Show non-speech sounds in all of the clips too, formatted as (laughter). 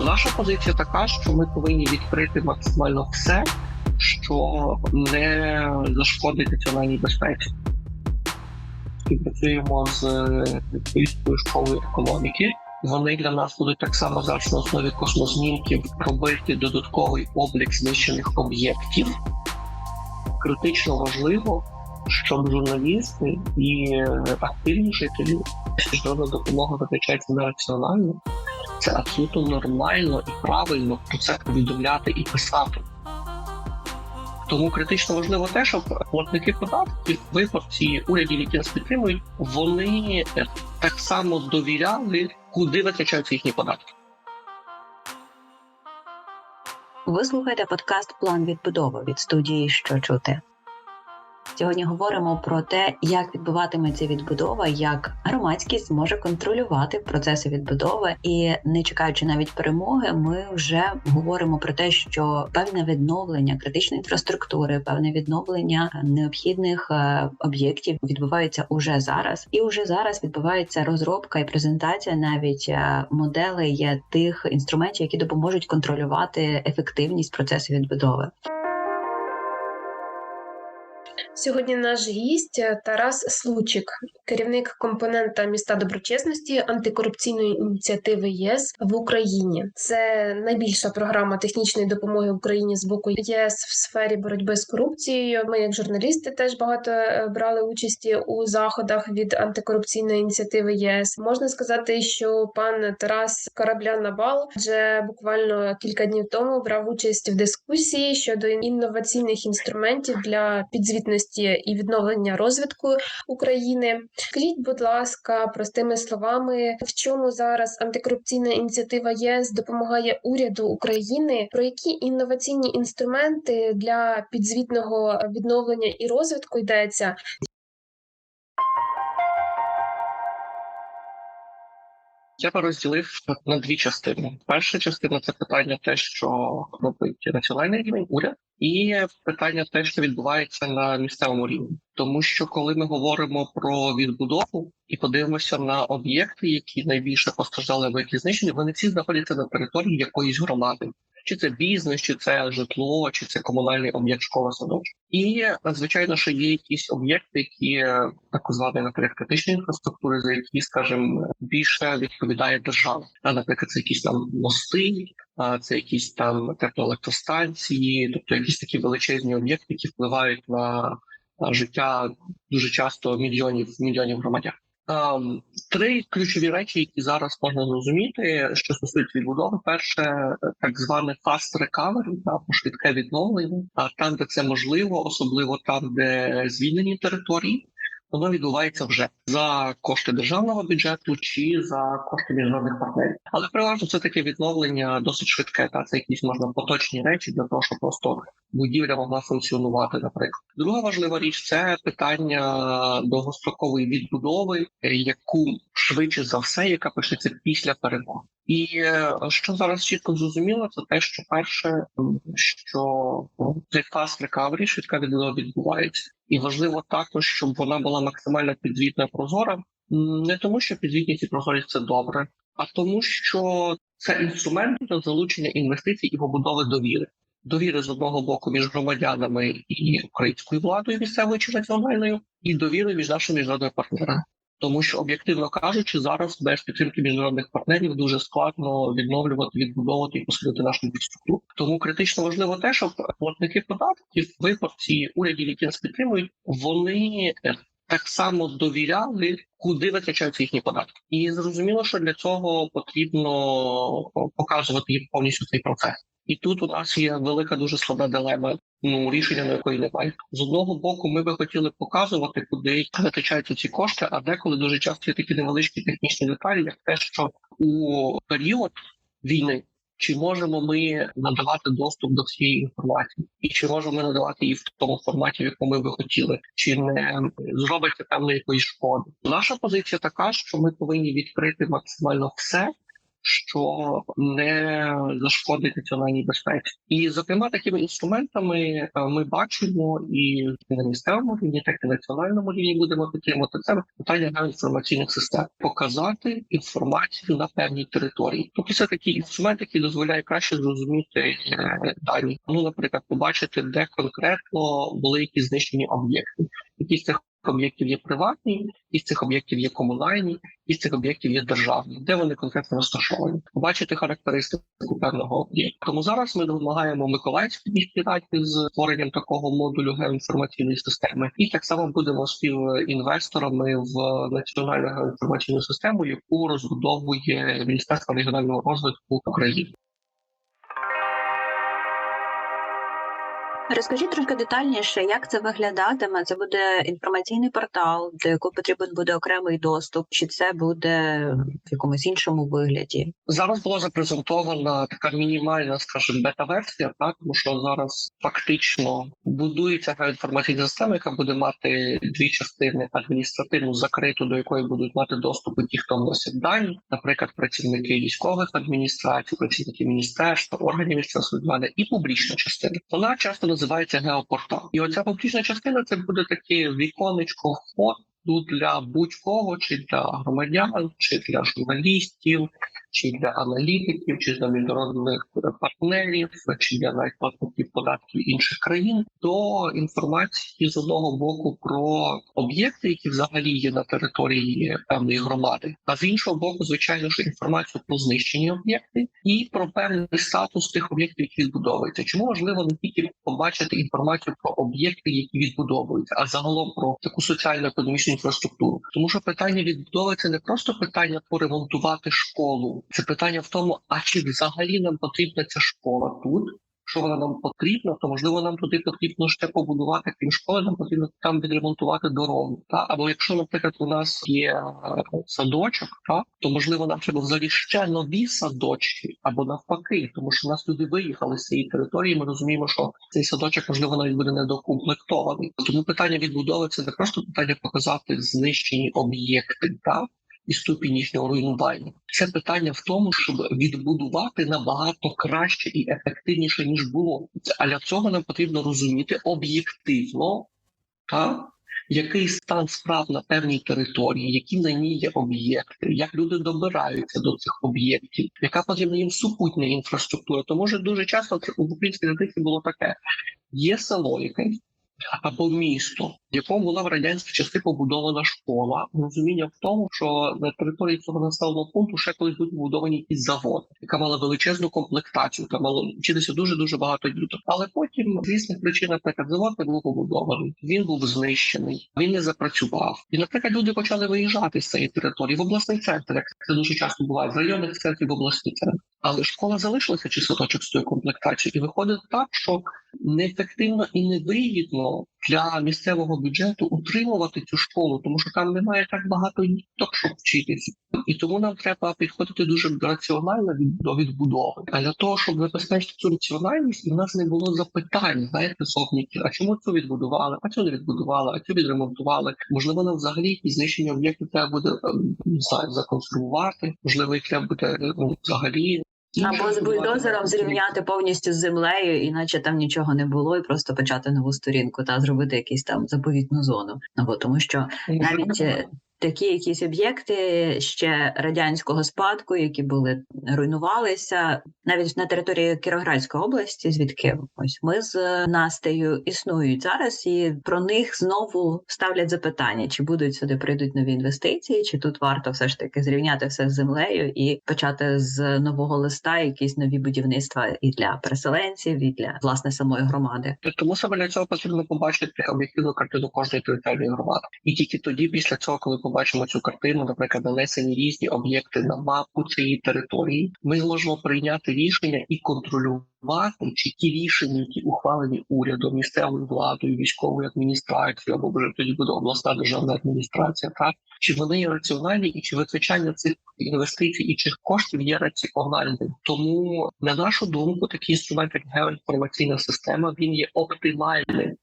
Наша позиція така, що ми повинні відкрити максимально все, що не зашкодить національній безпеці. І працюємо з Київською школою економіки. Вони для нас будуть так само зараз на основі космознімків робити додатковий облік знищених об'єктів. Критично важливо, щоб журналісти і активні жителі міжнародна допомога виключається не раціонально. Це абсолютно нормально і правильно про це повідомляти і писати. Тому критично важливо те, щоб платники податків, виборці, урядів, які нас підтримують, вони так само довіряли, куди витрачаються їхні податки. Ви слухаєте подкаст План відбудови від студії Що чути. Сьогодні говоримо про те, як відбуватиметься відбудова, як громадськість зможе контролювати процеси відбудови, і не чекаючи навіть перемоги, ми вже говоримо про те, що певне відновлення критичної інфраструктури, певне відновлення необхідних е, об'єктів відбувається уже зараз, і уже зараз відбувається розробка і презентація навіть е, моделей тих інструментів, які допоможуть контролювати ефективність процесу відбудови. Сьогодні наш гість Тарас Случик, керівник компонента міста доброчесності антикорупційної ініціативи ЄС в Україні. Це найбільша програма технічної допомоги Україні з боку ЄС в сфері боротьби з корупцією. Ми, як журналісти, теж багато е, брали участі у заходах від антикорупційної ініціативи ЄС. Можна сказати, що пан Тарас корабля на бал вже буквально кілька днів тому брав участь в дискусії щодо інноваційних інструментів для підзвітності і відновлення розвитку України. Скажіть, будь ласка, простими словами, в чому зараз антикорупційна ініціатива ЄС допомагає уряду України? Про які інноваційні інструменти для підзвітного відновлення і розвитку йдеться? Я би розділив на дві частини. Перша частина це питання, те, що робить національний рівень уряд, і питання, те, що відбувається на місцевому рівні. Тому що коли ми говоримо про відбудову і подивимося на об'єкти, які найбільше постраждали які знищені, вони всі знаходяться на території якоїсь громади. Чи це бізнес, чи це житло, чи це комунальний об'єкт школа садочок. І звичайно, що є якісь об'єкти, які так звані наприклад критичної інфраструктури, за які, скажімо, більше відповідає держава. А наприклад, це якісь там мости, а це якісь там теплоелектростанції, тобто якісь такі величезні об'єкти, які впливають на життя дуже часто мільйонів мільйонів громадян. Um, три ключові речі, які зараз можна зрозуміти, що стосується відбудови. Перше, так зване fast recovery, або швидке відновлення. А там, де це можливо, особливо там, де звільнені території, воно відбувається вже за кошти державного бюджету чи за кошти міжнародних партнерів. Але переважно це таке відновлення досить швидке. Та це якісь можна поточні речі для того, щоб просто будівля могла функціонувати. Наприклад, друга важлива річ це питання довгострокової відбудови, яку швидше за все, яка почнеться після перемоги. І що зараз чітко зрозуміло, це те, що перше, що цей fast recovery, швидка відбудова відбувається, і важливо також, щоб вона була максимально підзвітна прозора, не тому, що підзвітність і прозорість це добре, а тому, що це інструмент для залучення інвестицій і побудови довіри. Довіри з одного боку між громадянами і українською владою місцевою чи національною, і довіри між нашими міжнародними партнерами. Тому що об'єктивно кажучи, зараз без підтримки міжнародних партнерів дуже складно відновлювати, відбудовувати і посилити нашу інфраструктуру. Тому критично важливо те, щоб платники податків, виборці, урядів, які нас підтримують, вони так само довіряли, куди витрачаються їхні податки, і зрозуміло, що для цього потрібно показувати їм повністю цей процес. І тут у нас є велика дуже складна дилема. Ну рішення на якої немає з одного боку. Ми би хотіли показувати, куди витрачаються ці кошти. А деколи дуже часто є такі невеличкі технічні деталі, як те, що у період війни чи можемо ми надавати доступ до всієї інформації, і чи можемо ми надавати її в тому форматі, в якому ми би хотіли, чи не зробиться певної якоїсь шкоди. Наша позиція така, що ми повинні відкрити максимально все що не зашкодить національній безпеці. І зокрема такими інструментами е, ми бачимо і на місцевому рівні, так і на національному рівні будемо підтримувати це питання геоінформаційних систем, показати інформацію на певній території. Тобто це такий інструмент, який дозволяє краще зрозуміти е, дані. Ну, наприклад, побачити, де конкретно були якісь знищені об'єкти, які з цих об'єктів є приватні, і з цих об'єктів є комунальні, і з цих об'єктів є державні, де вони конкретно розташовані, побачити характеристику певного об'єкту. Тому зараз ми допомагаємо Миколаївській міській раді з створенням такого модулю геоінформаційної системи, і так само будемо співінвесторами в національну геоінформаційну систему, яку розбудовує Міністерство регіонального розвитку України. Розкажіть трошки детальніше, як це виглядатиме. Це буде інформаційний портал, до якого потрібен буде окремий доступ, чи це буде в якомусь іншому вигляді? Зараз була запрезентована така мінімальна, скажімо, бета-версія, так тому що зараз фактично будується геоінформаційна система, яка буде мати дві частини: адміністративну закриту, до якої будуть мати доступ ті, хто вносять дані, наприклад, працівники військових адміністрацій, працівники міністерства, органів місцевого самоврядування і публічна частина. Вона часто називається геопортал. І оця публічна частина це буде таке віконечко входу для будь-кого, чи для громадян, чи для журналістів, чи для аналітиків, чи для міжнародних партнерів, чи для навіть платників податків інших країн до інформації з одного боку про об'єкти, які взагалі є на території певної громади, а з іншого боку, звичайно ж, інформацію про знищені об'єкти і про певний статус тих об'єктів, які відбудовуються. Чому важливо не тільки побачити інформацію про об'єкти, які відбудовуються, а загалом про таку соціально-економічну інфраструктуру, тому що питання відбудови це не просто питання поремонтувати школу. Це питання в тому, а чи взагалі нам потрібна ця школа тут? Що вона нам потрібна, то можливо нам туди потрібно ще побудувати крім школи, нам потрібно там відремонтувати дорогу. Та або якщо, наприклад, у нас є е, садочок, та то можливо нам треба взагалі ще нові садочки, або навпаки, тому що нас люди виїхали з цієї території. Ми розуміємо, що цей садочок можливо навіть буде недокомплектований. Тому питання відбудови це не просто питання показати знищені об'єкти, та і ступінь їхнього руйнування. Це питання в тому, щоб відбудувати набагато краще і ефективніше ніж було. А для цього нам потрібно розуміти об'єктивно, та який стан справ на певній території, які на ній є об'єкти, як люди добираються до цих об'єктів, яка потрібна їм супутня інфраструктура. Тому що дуже часто у українській традиції було таке: є село якесь або місто, в якому була в радянські часи побудована школа, розуміння в тому, що на території цього населеного пункту ще колись будуть побудовані якісь заводи, яка мала величезну комплектацію, там мало вчитися дуже дуже багато діток. Але потім різних причин, наприклад, завод не був побудований, він був знищений, він не запрацював. І, наприклад, люди почали виїжджати з цієї території в обласний центр, як це дуже часто буває з районних центрів в обласний центр. Але школа залишилася чи садочок з тою комплектацією, і виходить так, що неефективно і невигідно для місцевого бюджету утримувати цю школу, тому що там немає так багато діток, щоб вчитися, і тому нам треба підходити дуже раціонально від до відбудови. А для того, щоб забезпечити цю раціональність, і в нас не було запитань, знаєте, совніки, а чому цю відбудували, а цю не відбудували, а цю відремонтували. Можливо, нам взагалі якісь знищення об'єктів треба буде ем, не знаю, законсервувати, можливо, їх треба буде ну, взагалі. Або з бульдозером зрівняти повністю з землею, іначе там нічого не було, і просто почати нову сторінку та зробити якийсь там заповітну зону. Ну бо тому, що навіть е, такі якісь об'єкти ще радянського спадку, які були руйнувалися, навіть на території Кіровоградської області, звідки ось ми з Настею існують зараз, і про них знову ставлять запитання: чи будуть сюди прийдуть нові інвестиції, чи тут варто все ж таки зрівняти все з землею і почати з нового листа якісь нові будівництва і для переселенців, і для власне самої громади. Тому саме для цього потрібно побачити об'єктивну картину кожної територіальної громади, і тільки тоді, після цього, коли побачимо цю картину, наприклад, нанесені різні об'єкти на мапу цієї території, ми зможемо прийняти рішення і контролювати, чи ті рішення, які ухвалені урядом, місцевою владою, військовою адміністрацією або вже тоді буде обласна державна адміністрація, так? Чи вони є раціональні, і чи витрачання цих інвестицій і цих коштів є раціональним. Тому на нашу думку, такий інструмент, як геоінформаційна система, він є оптимальним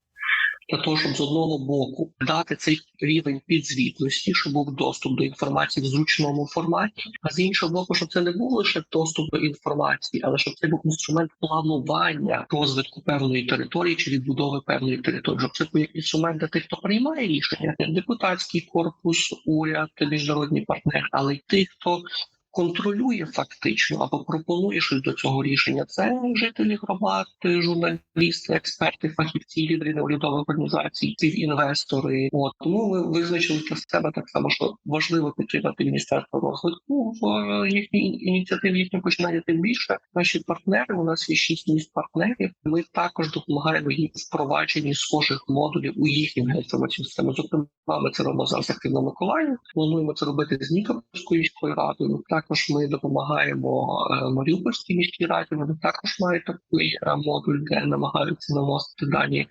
для того, щоб з одного боку дати цей рівень підзвітності, щоб був доступ до інформації в зручному форматі, а з іншого боку, щоб це не був лише доступ до інформації, але щоб це був інструмент планування розвитку певної території чи відбудови певної території, щоб це був як інструмент для тих, хто приймає рішення, як депутатський корпус, уряд, міжнародні партнери, але й тих, хто контролює фактично або пропонує щось до цього рішення. Це жителі громад, журналісти, експерти, фахівці, лідери неурядових організацій, інвестори. От тому ми визначили для себе так само, що важливо підтримати міністерство розвитку в е, їхній ініціативі їхньому починання тим більше. Наші партнери у нас є шість міст партнерів. Ми також допомагаємо їм впровадженні схожих модулів у їхню інформаційну систему. Зокрема, ми це робимо зараз активно Миколаїв. Плануємо це робити з Нікопольською міською радою. Також ми допомагаємо е, Маріупольській міській раді. Вони також мають такий е, модуль, де намагаються наносити дані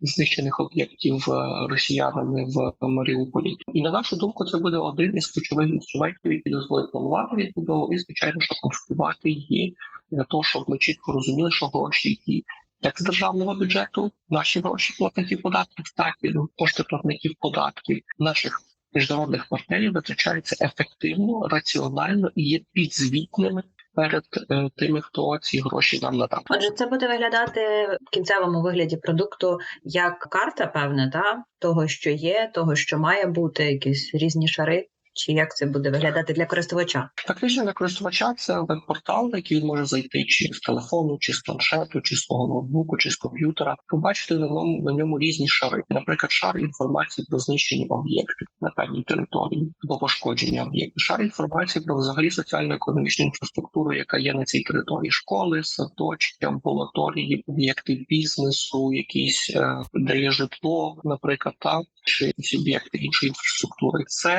знищених об'єктів е, росіянами в Маріуполі. І на нашу думку, це буде один із ключових інструментів, який дозволить планувати відбудову і звичайно, що конструювати її для того, щоб ми чітко розуміли, що гроші, які як з державного бюджету, наші гроші платників податків, так і кошти платників податків наших міжнародних партнерів витрачаються ефективно, раціонально і є підзвітними перед е, тими, хто ці гроші нам надав. Отже, це буде виглядати в кінцевому вигляді продукту як карта, певне, та того, що є, того, що має бути, якісь різні шари. Чи як це буде виглядати для користувача? Фактично для користувача це веб-портал, на який він може зайти чи з телефону, чи з планшету, чи з свого ноутбуку, чи з комп'ютера. Побачити на ньому на ньому різні шари. Наприклад, шар інформації про знищені об'єкти на певній території або пошкодження об'єктів. Шар інформації про взагалі соціально-економічну інфраструктуру, яка є на цій території: школи, садочки, амбулаторії, об'єкти бізнесу, якісь е, де є житло, наприклад, так чи об'єкти іншої інфраструктури. Це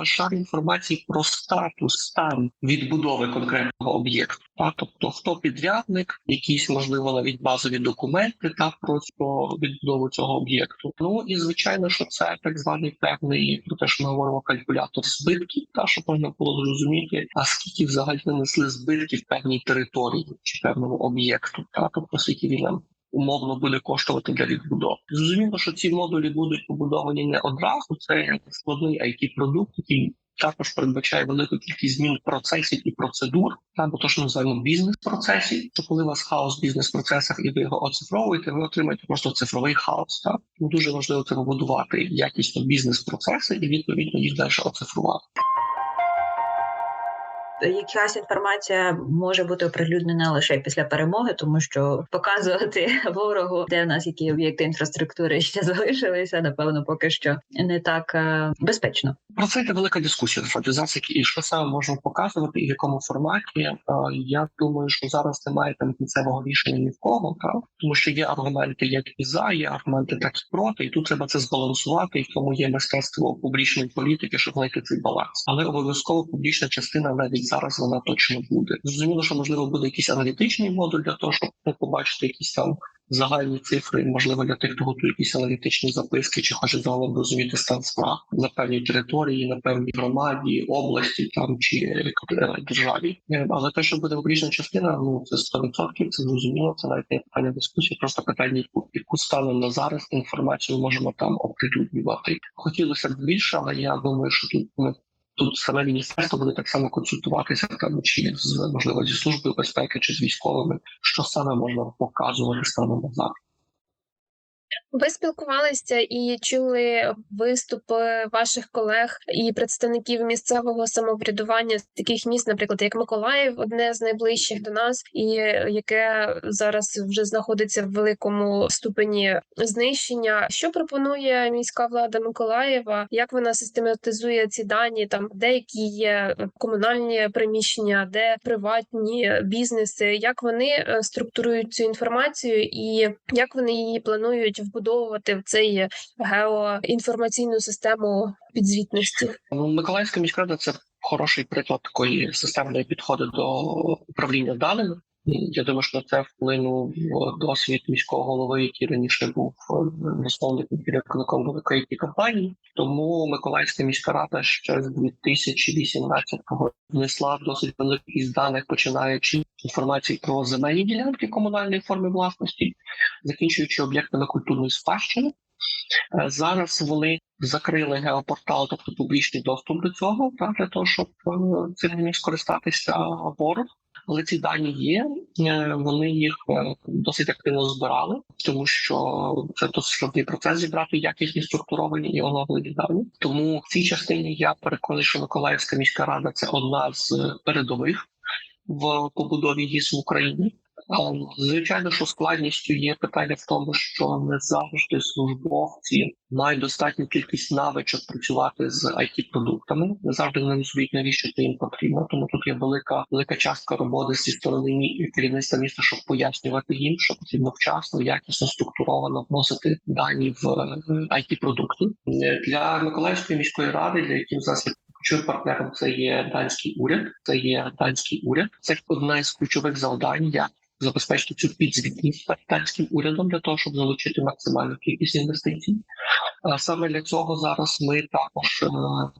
е, шар інформації про статус стан відбудови конкретного об'єкту. Тобто, хто підрядник, якісь можливо навіть базові документи та про відбудову цього об'єкту. Ну і звичайно, що це так званий певний про те, що ми говоримо калькулятор збитків, та щоб можна було зрозуміти, а скільки взагалі нанесли збитків певній території чи певному об'єкту, та тобто скільки він нам умовно буде коштувати для відбудови. Зрозуміло, що ці модулі будуть побудовані не одразу. Це складний it продукт який також передбачає велику кількість змін процесів і процедур, або то, що називаємо бізнес-процесів. То коли у вас хаос в бізнес-процесах і ви його оцифровуєте, ви отримаєте просто цифровий хаос. Так? Дуже важливо це побудувати якісно бізнес-процеси і відповідно їх далі оцифрувати. Якась інформація може бути оприлюднена лише після перемоги, тому що показувати (laughs) ворогу, де в нас які об'єкти інфраструктури ще залишилися, напевно, поки що не так е, безпечно. Про це йде велика дискусія насправді зараз, і що саме можна показувати, і в якому форматі. Е, Я думаю, що зараз немає там кінцевого рішення ні в кого, так? тому що є аргументи як і за, є аргументи так і проти, і тут треба це збалансувати, і в тому є мистецтво публічної політики, щоб знайти цей баланс. Але обов'язково публічна частина навіть зараз вона точно буде. Зрозуміло, що можливо буде якийсь аналітичний модуль для того, щоб побачити якісь там загальні цифри, можливо, для тих, хто готує якісь аналітичні записки, чи хоче загалом розуміти стан справ на певній території, на певній громаді, області там чи е, державі. Е, Але те, що буде публічна частина, ну це 100%, це зрозуміло. Це навіть не питання дискусії, просто питання, яку станом на зараз інформацію можемо там оприлюднювати. Хотілося б більше, але я думаю, що тут ми. Тут саме міністерство буде так само консультуватися там чи з можливо зі службою безпеки чи з військовими, що саме можна показувати станом на зараз. Ви спілкувалися і чули виступи ваших колег і представників місцевого самоврядування таких міст, наприклад, як Миколаїв, одне з найближчих до нас, і яке зараз вже знаходиться в великому ступені знищення. Що пропонує міська влада Миколаєва? Як вона систематизує ці дані? Там деякі є комунальні приміщення, де приватні бізнеси, як вони е, структурують цю інформацію, і як вони її планують вбудовувати в цей геоінформаційну систему підзвітності? Ну, Миколаївська міськрада це хороший приклад такої системної підходу до управління даними. Я думаю, що на це вплинув досвід міського голови, який раніше був е, засновником керівником великої компанії. Тому Миколаївська міська рада ще з 2018-го внесла досить кількість даних, починаючи інформації про земельні ділянки комунальної форми власності, закінчуючи об'єктами культурної спадщини. Е, Зараз вони закрили геопортал, тобто публічний доступ до цього, та, для того, щоб е, цим міг скористатися ворог. Але ці дані є, е, вони їх е, досить активно збирали, тому що це досить складний процес зібрати якісні структуровані і оновлені дані. Тому в цій частині я переконаний, що Миколаївська міська рада це одна з передових в побудові ГІС в Україні. Звичайно, що складністю є питання в тому, що не завжди службовці мають достатню кількість навичок працювати з it продуктами Не завжди вони розуміють, навіщо це їм потрібно. Тому тут є велика велика частка роботи зі сторони керівництва міста, щоб пояснювати їм, що потрібно вчасно, якісно, структуровано вносити дані в it продукти для Миколаївської міської ради, для яким зараз Ключовим партнером це є данський уряд. Це є данський уряд. Це одна із ключових завдань, як забезпечити цю підзвітність перед урядом для того, щоб залучити максимальну кількість інвестицій. Саме для цього зараз ми також е,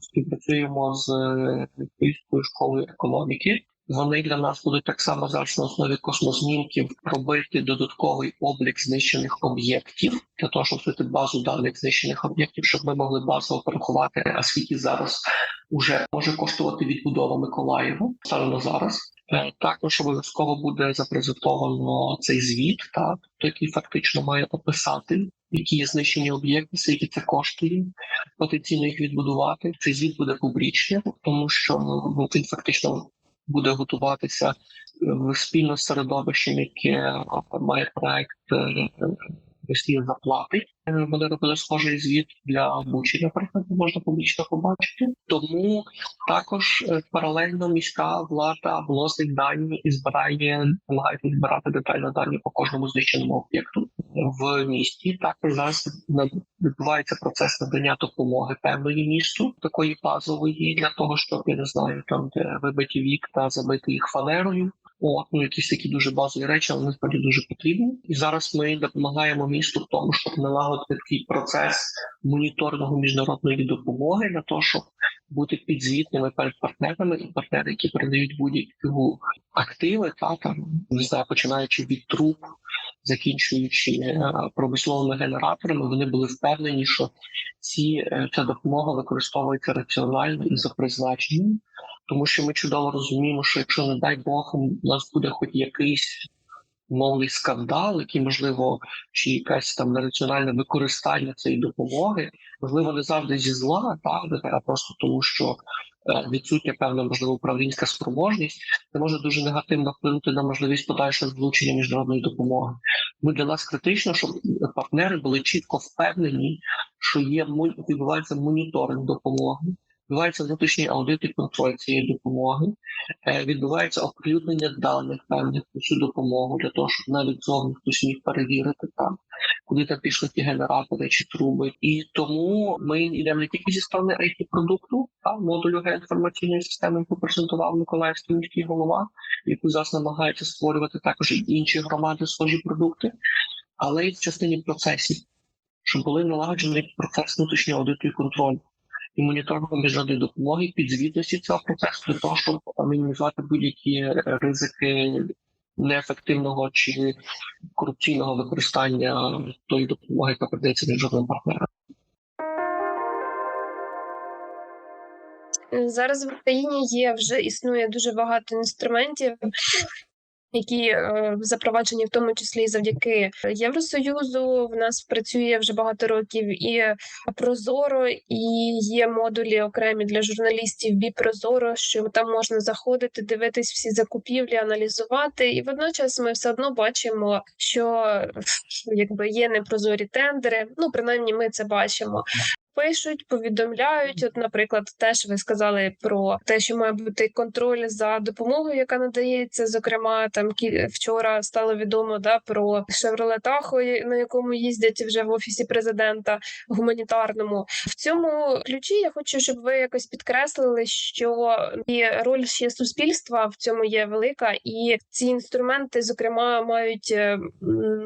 співпрацюємо з е, Київською школою економіки. Вони для нас будуть так само зараз на основі космознімків робити додатковий облік знищених об'єктів для того, щоб створити базу даних знищених об'єктів, щоб ми могли базово порахувати, а скільки зараз уже може коштувати відбудова Миколаєва станом на зараз. Е, Також обов'язково буде запрезентовано цей звіт, так який фактично має описати, які є знищені об'єкти, скільки це коштує потенційно їх відбудувати. Цей звіт буде публічним, тому що ну, він фактично буде готуватися е, в спільно з середовищем, яке має проект е, Росія заплатить. Е, Вони робили схожий звіт для Бучі, наприклад, можна публічно побачити. Тому також е, паралельно міська влада вносить дані і збирає, намагається збирати детально дані по кожному знищеному об'єкту в місті. Також зараз відбувається процес надання допомоги певної місту, такої базової для того, щоб я не знаю, там де вибиті вікна, забити їх фанерою. От, ну якісь такі дуже базові речі, але насправді дуже потрібні. І зараз ми допомагаємо місту в тому, щоб налагодити такий процес моніторингу міжнародної допомоги для того, щоб бути підзвітними перед партнерами і партнери, які передають будь-які активи, та там не знаю, починаючи від труб, закінчуючи е, промисловими генераторами, вони були впевнені, що ці е, ця допомога використовується раціонально і за призначенням, тому що ми чудово розуміємо, що якщо не дай Бог у нас буде хоч якийсь мовний скандал, який можливо чи якесь там нераціональне використання цієї допомоги, можливо, не завжди зі зла, правда, а просто тому, що е, відсутня певна можливо управлінська спроможність, це може дуже негативно вплинути на можливість подальшого залучення міжнародної допомоги. Ми для нас критично, щоб партнери були чітко впевнені, що є відбувається моніторинг допомоги. Відбувається внутрішній аудит і контроль цієї допомоги, Е, відбувається оприлюднення даних певних про цю допомогу для того, щоб навіть зовні хтось міг перевірити там, куди там пішли ті генератори чи труби. І тому ми йдемо не тільки зі сторони it продукту, а модулю геоінформаційної системи, яку презентував Миколаївський міський голова, яку зараз намагається створювати також і інші громади схожі продукти, але й в частині процесів, щоб були налагоджений процес внутрішнього аудиту і контролю і моніторингу міжнародної допомоги, підзвітності цього процесу для того, щоб мінімізувати будь-які е, ризики неефективного чи корупційного використання тої допомоги, яка передається міжнародним партнерам. Зараз в Україні є вже існує дуже багато інструментів, які е, запроваджені в тому числі і завдяки Євросоюзу. В нас працює вже багато років і Прозоро, і є модулі окремі для журналістів Біпрозоро, що там можна заходити, дивитись всі закупівлі, аналізувати. І водночас ми все одно бачимо, що якби є непрозорі тендери. Ну принаймні, ми це бачимо. Пишуть, повідомляють. От, наприклад, теж ви сказали про те, що має бути контроль за допомогою, яка надається. Зокрема, там вчора стало відомо да про Tahoe, на якому їздять вже в офісі президента гуманітарному. В цьому ключі я хочу, щоб ви якось підкреслили, що і роль ще суспільства в цьому є велика, і ці інструменти, зокрема, мають е,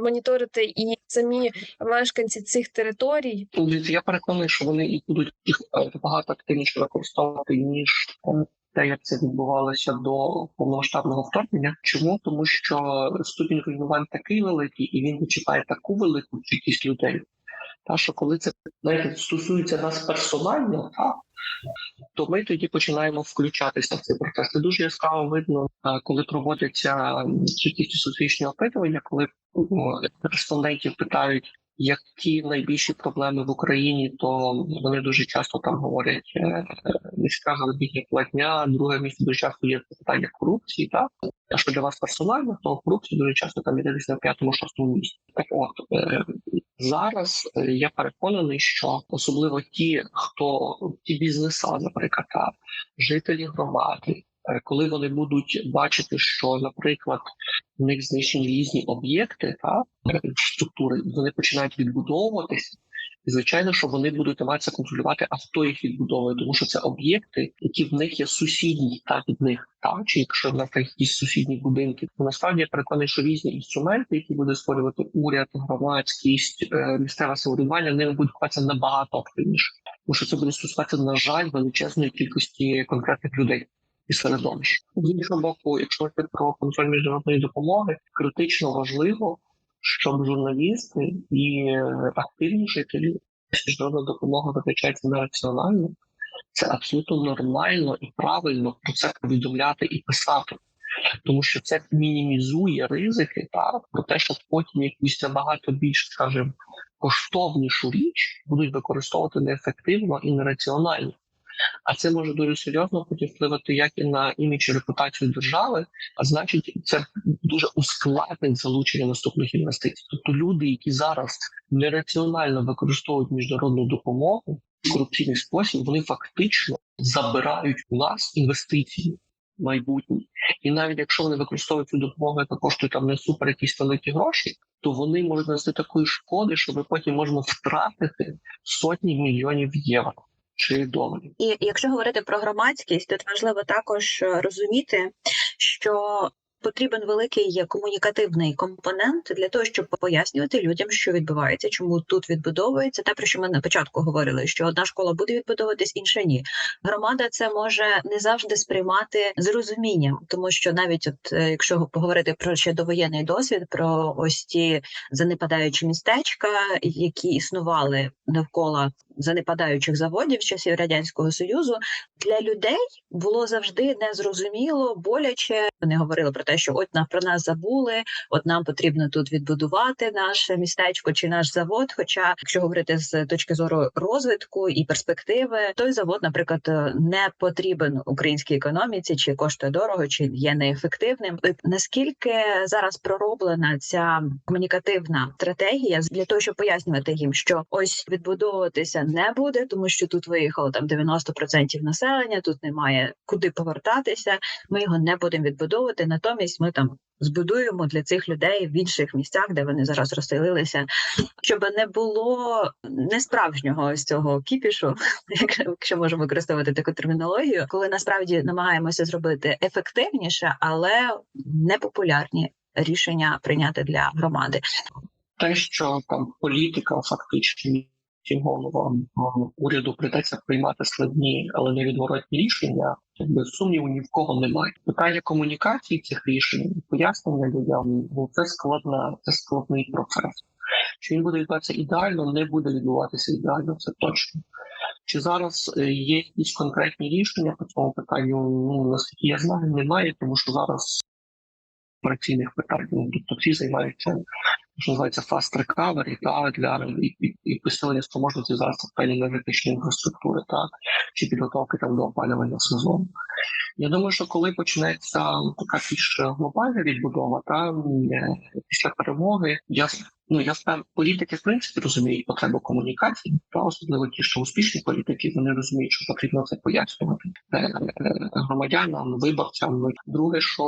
моніторити і самі мешканці цих територій, Я переконаний, що вони і будуть їх е, багато активніше використовувати ніж е, те, як це відбувалося до повномасштабного вторгнення. Чому тому, що ступінь руйнувань такий великий, і він вичіпає таку велику кількість людей, Та що коли це знаєте, стосується нас персонально, та, то ми тоді починаємо включатися в цей процес. Це дуже яскраво видно, е, коли проводяться якісь соціологічні опитування, коли ну, респондентів питають. Які найбільші проблеми в Україні, то вони дуже часто там говорять е, е, низька заробітня платня, друге місце дуже часто є питання корупції, так а що для вас персонально, то корупція дуже часто там іде десь на п'ятому-шостому місці. Так от е, зараз я переконаний, що особливо ті, хто ті бізнеса, наприклад, та, жителі громади, коли вони будуть бачити, що, наприклад, в них знищені різні об'єкти та е, структури, вони починають відбудовуватися. І звичайно, що вони будуть намагатися контролювати, а хто їх відбудовує, тому що це об'єкти, які в них є сусідні та від них, та чи якщо на якісь сусідні будинки, то насправді я переконаний, що різні інструменти, які буде створювати уряд, громадськість, е, місцеве самоврядування, ними будуть вкладатися набагато активніше, тому що це буде стосуватися, на жаль, величезної кількості конкретних людей. І середовищ з іншого боку, якщо ми про контроль міжнародної допомоги, критично важливо, щоб журналісти і активні жителі міжнародна допомога визначається нераціонально. Це абсолютно нормально і правильно про це повідомляти і писати, тому що це мінімізує ризики та про те, що потім якусь набагато більш, скажімо, коштовнішу річ будуть використовувати неефективно і нераціонально. А це може дуже серйозно потім впливати як і на імідж і репутацію держави, а значить, це дуже ускладнить залучення наступних інвестицій. Тобто люди, які зараз нераціонально використовують міжнародну допомогу в корупційний спосіб, вони фактично забирають у нас інвестиції майбутні. І навіть якщо вони використовують цю допомогу, яка коштує там не супер якісь великі гроші, то вони можуть нанести такої шкоди, що ми потім можемо втратити сотні мільйонів євро чи доларів. І якщо говорити про громадськість, тут важливо також е, розуміти, що потрібен великий комунікативний компонент для того, щоб пояснювати людям, що відбувається, чому тут відбудовується. Те, про що ми на початку говорили, що одна школа буде відбудовуватись, інша ні. Громада це може не завжди сприймати з розумінням, тому що навіть от е, якщо поговорити про ще довоєнний досвід, про ось ті занепадаючі містечка, які існували навколо занепадаючих заводів часів радянського союзу, для людей було завжди незрозуміло, боляче. Вони говорили про те, що от на про нас забули, от нам потрібно тут відбудувати наше містечко чи наш завод. Хоча, якщо говорити з точки зору розвитку і перспективи, той завод, наприклад, не потрібен українській економіці, чи коштує дорого, чи є неефективним. Наскільки зараз пророблена ця комунікативна стратегія для того, щоб пояснювати їм, що ось відбудовуватися не буде, тому що тут виїхало там 90% населення, тут немає куди повертатися. Ми його не будемо відбудовувати. Натомість ми там збудуємо для цих людей в інших місцях, де вони зараз розселилися, щоб не було несправжнього ось цього кіпішу, (laughs) якщо можемо використовувати таку термінологію, коли насправді намагаємося зробити ефективніше, але непопулярні рішення прийняти для громади. Те, що там політика фактично всім головам уряду придеться приймати складні, але невідворотні рішення. Якби сумніву ні в кого немає. Питання комунікації цих рішень, пояснення людям, ну це складна, це складний процес. Чи він буде відбуватися ідеально, не буде відбуватися ідеально, це точно. Чи зараз е, є якісь конкретні рішення по цьому питанню? Ну наскільки я знаю, немає, тому що зараз операційних питань. Ну, тобто всі займаються що називається fast recovery, та для і, посилення спроможності зараз певні енергетичної інфраструктури, так чи підготовки там до опалювання сезону. Я думаю, що коли почнеться така більш глобальна відбудова, та після перемоги, я ну я впевнений, політики в принципі розуміють потребу комунікації, та особливо ті, що успішні політики, вони розуміють, що потрібно це пояснювати громадянам, виборцям. Друге, що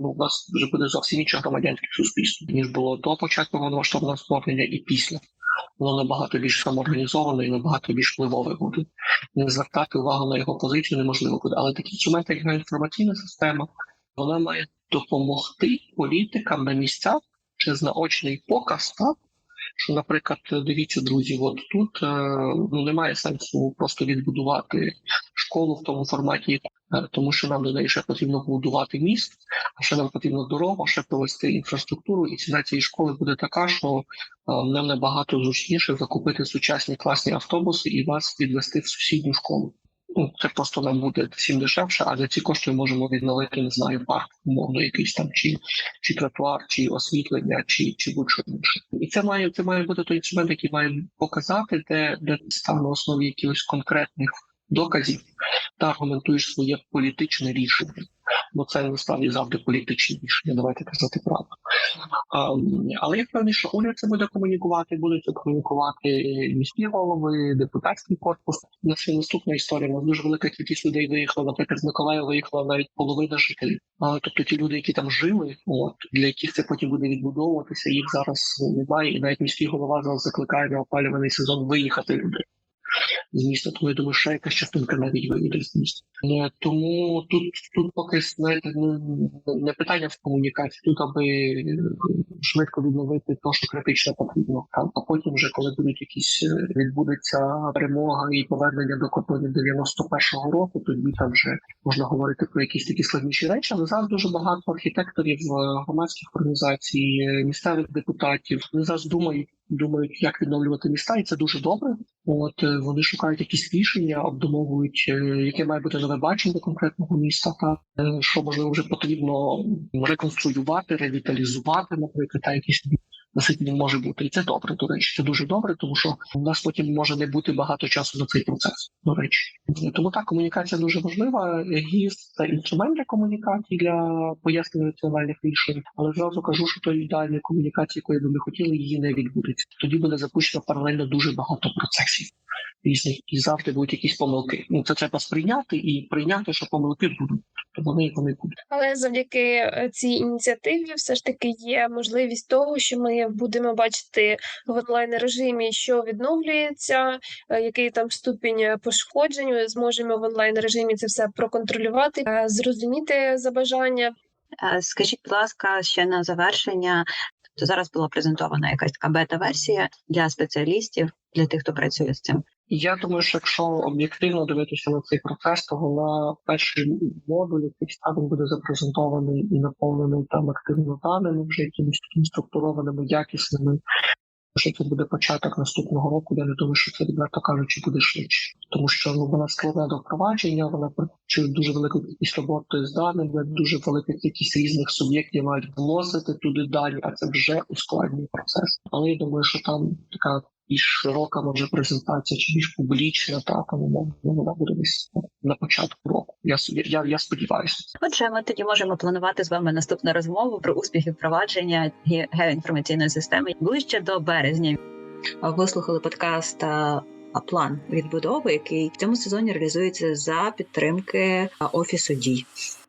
ну у нас вже буде зовсім інше громадянське суспільство ніж було до початку повномасштабного вторгнення і після. Воно набагато більш самоорганізоване і набагато більш впливове буде. Не звертати увагу на його позицію неможливо буде. Але такі інструменти, як інформаційна система, вона має допомогти політикам на місцях через наочний показ, так? Що, наприклад, дивіться, друзі, от тут ну немає сенсу просто відбудувати школу. в тому форматі, е, тому що нам до неї ще потрібно будувати міст, а ще нам потрібно дорогу, ще провести інфраструктуру, і ціна цієї школи буде така, що е, нам набагато зручніше закупити сучасні класні автобуси і вас відвести в сусідню школу. Ну, це просто нам буде всім дешевше, а за ці кошти ми можемо відновити, не знаю, парк, умовно, якийсь там чи, чи тротуар, чи освітлення, чи, чи будь-що інше. І це має це має бути той інструмент, який має показати, де, де став на основі якихось конкретних доказів та аргументуєш своє політичне рішення. Бо це насправді завжди політичні рішення, давайте казати правду. Але я впевнений, що уряд це буде комунікувати, будуть це комунікувати міські голови, депутатський корпус. У нас наступна історія. У нас дуже велика кількість людей виїхала. Наприклад, з Миколаєва виїхала навіть половина жителів. Тобто ті люди, які там жили, от для яких це потім буде відбудовуватися, їх зараз немає. І навіть міський голова зараз закликає на опалюваний сезон виїхати людей з міста. Тому я думаю, що якась частинка навіть виїде з міста. Е, Тому тут тут поки знаєте, не, не питання в комунікації, тут аби е, швидко відновити те, що критично потрібно. А, потім, вже коли будуть якісь е, відбудеться перемога і повернення до кордонів 91-го року, тоді там вже можна говорити про якісь такі складніші речі. Але зараз дуже багато архітекторів, е, громадських організацій, місцевих депутатів. Вони зараз думають. Думають, як відновлювати міста, і це дуже добре. От е, вони шукають якісь рішення, обдумовують, е, яке має бути нове бачення конкретного міста, та е, що можливо вже потрібно реконструювати, ревіталізувати, наприклад, та якісь наскільки він може бути, і це добре. До речі, це дуже добре, тому що у нас потім може не бути багато часу на цей процес. До речі, тому так комунікація дуже важлива. ГІС це інструмент для комунікації для пояснення національних рішень, але зразу кажу, що тої ідеальної комунікації, якої би ми хотіли, її не відбудеться. Тоді буде запущено паралельно дуже багато процесів різних і завжди будуть якісь помилки. Ну це треба сприйняти і прийняти, що помилки будуть. То вони вони будуть. Але завдяки е, цій ініціативі, все ж таки є можливість того, що ми будемо бачити в онлайн режимі, що відновлюється, е, який там ступінь пошкоджень. Зможемо в онлайн режимі це все проконтролювати, е, зрозуміти за бажання. Е, Скажіть, будь ласка, ще на завершення. Тобто зараз була презентована якась така бета-версія для спеціалістів, для тих, хто працює з цим. Я думаю, що якщо об'єктивно дивитися на цей процес, то на перший модуль, який там буде запрезентований і наповнений там активно даними, вже якимись такими структурованими, якісними. Що це буде початок наступного року, я не думаю, що це відверто кажучи буде швидше, тому що ну вона складна до впровадження, вона працює дуже велику кількість роботи з даними, дуже велика кількість різних суб'єктів мають вносити туди дані, а це вже ускладнює процес. Але я думаю, що там така більш широка може презентація чи більш публічна, та тому вона буде десь на початку року. Я я, я сподіваюся. Отже, ми тоді можемо планувати з вами наступну розмову про успіхи впровадження геоінформаційної системи ближче до березня. Ви слухали подкаст План відбудови, який в цьому сезоні реалізується за підтримки офісу дій.